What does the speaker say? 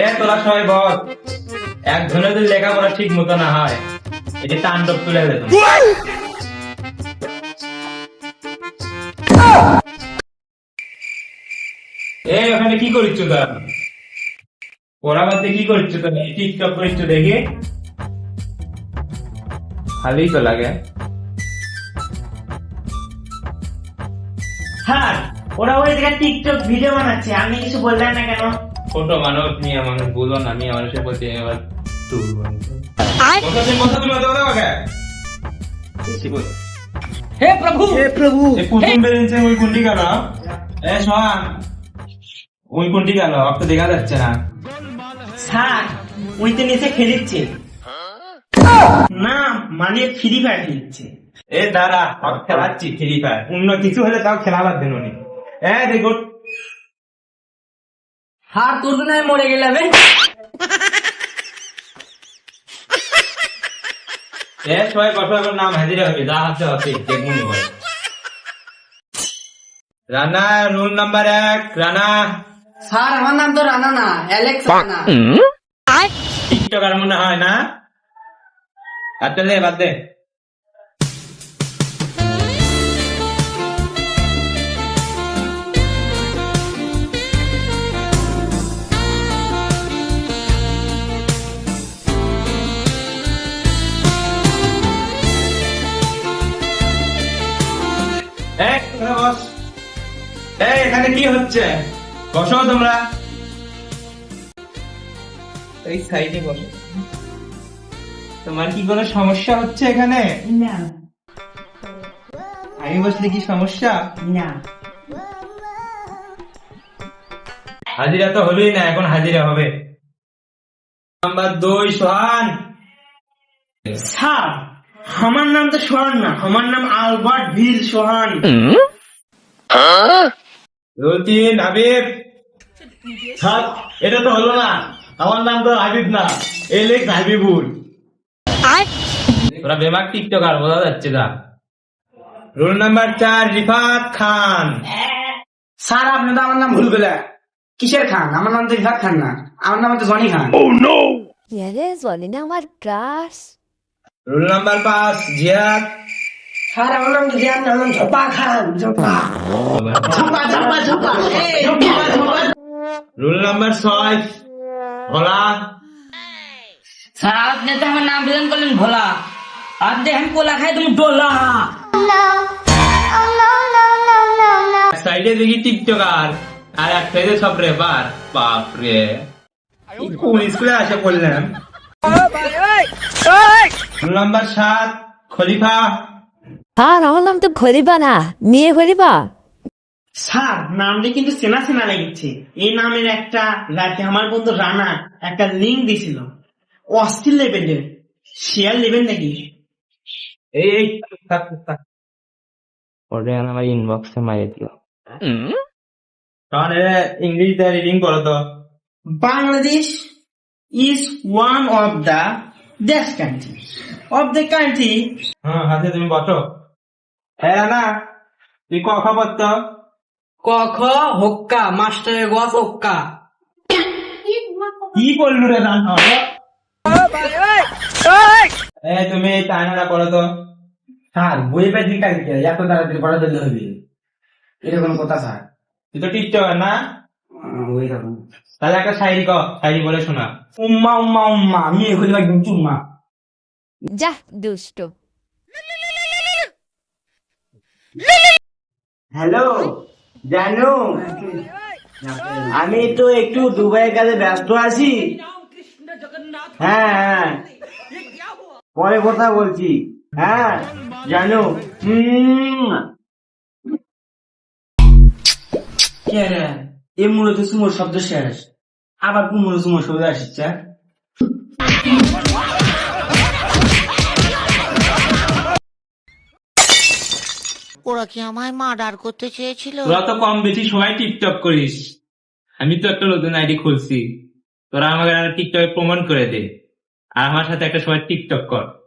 এ তোরা সবাই বল এক ধরে যদি লেখাপড়া ঠিক মতো না হয়, এটি তাণ্ডব তুলে দেব। এই, ওখানে কি করিচ্ছ তোরা? ওরা মধ্যে কি করছ তুমি টিকটক করিচ্ছ দেখি। ভালোই তো লাগে। হ্যাঁ ওরা ওই জায়গায় টিকটক ভিডিও বানাচ্ছে আপনি কিছু বললেন না কেন? ছোট মানব নিয়ে মানে বুঝো না নিয়ে মানুষের প্রতি এবার হে প্রভু! হে প্রভু! কুসুম বেরিয়েছে ওই কুন্ডি কেন এ সোহান ওই কুন্ডি গেল অত দেখা যাচ্ছে না। স্যার ওই তো নিচে খেলিচ্ছে না মানে ফ্রি ফায়ার খেলছে এ দাঁড়া খেলাচ্ছি ফ্রি ফায়ার। অন্য কিছু হলে তাও খেলাবার দেন উনি হ্যাঁ দেখুন। हार তোর জন্য আমি মরে গেলাম সবাই নাম হাজিরা হবে যা হাতে হাতে দেখুন ভাই রানা রুল নাম্বার এক রানা। স্যার আমার নাম তো রানা না অ্যালেক্স রানা। টিকটকার মনে হয় না? দে বাদ দে। এই, এখানে কি হচ্ছে? বসো তোমরা। এই সাইডে বসো। তোমার কি কোনো সমস্যা হচ্ছে এখানে? না। আমি বসলে কি সমস্যা? না। হাজিরা তো হলোই না এখন হাজিরা হবে। নাম্বার দুই সোহান। স্যার আমার নাম তো সোহান না আমার নাম আলবার্ট ভিল সোহান। রোল তিন হাবিব স্যার এটা তো হলো না। আমার নাম তো হাবিব না। এলেক্স হাবিবুল। তোরা বেমাক টিকটকার বোঝা যাচ্ছে না। রোল নাম্বার চার রিফাত খান। স্যার আপনি তো আমার নাম ভুল গেলে কিসের খান? আমার নাম তো ইফাত খান না। আমার নাম তো জনি খান। Eres Olina আমার ক্রাশ রোল নাম্বার পাঁচ জিয়াদ। স্যার আমার নাম তো জিয়ান না, আমার নাম ঝোপা খান ঝোপা ঝোপা ঝোপা ঝোপা। রোল নাম্বার ছয় ভোলা স্যার আপনি তো আমার নাম বিধান করলেন ভোলা। আর দেখেন কোলা খাই তুমি ডোলা। সাইডে দেখি টিকটকার। আর এক সাইডে সব রেবার বাপ রে এই কোন স্কুলে আসে রোল নাম্বার সাত খলিফা। আর আমার নাম তো খরিবা না। মেয়ে খরিবা স্যার নামটা কিন্তু চেনা চেনা লেগেছে এই নামের একটা রাতে আমার বন্ধু রানা একটা লিঙ্ক দিছিল। অস্থির লেভেলের। শেয়ার নেবেন নাকি? এই এই থাক থাক ওরে আমার ইনবক্সে মারিয়ে দিও। কারণ এটা ইংলিশে রিডিং করো তো। Bangladesh is one of the দেশ কান্ট্রি of the কান্ট্রি হ্যাঁ হাতে তুমি বসো। হ্যাঁ না তুই ক খবর তো ক খ হক্কা মাস্টারের গছ হক্কা। কি করলু রে রান্না এই তুমি করো তো। স্যার বই পেয়ে দিন এত তাড়াতাড়ি পড়া দিলে হবে। এরকম কথা স্যার। তুই তো টিকটকার না? ওই রকম। তাহলে একটা শায়রি ক শায়রি বলে শোনা। উম্মা উম্মা উম্মা আমি এগুলি একদম চুম্মা। যা দুষ্ট। হ্যালো, জানো। আমি তো একটু দুবাইয়ের কাজে ব্যস্ত আছি। হ্যাঁ হ্যাঁ। পরে কথা বলছি। হ্যাঁ জানো। এ মূলত সুমোর শব্দ শেষ। আবার কুমোর সুমোর শব্দ আসছে? ওরা কি আমায় মার্ডার করতে চেয়েছিল? তোরা তো কম বেশি সবাই টিকটক করিস। আমি তো একটা নতুন আইডি খুলছি। তোরা আমাকে টিকটকে প্রমাণ করে দে। আর আমার সাথে একটা সবাই টিকটক কর।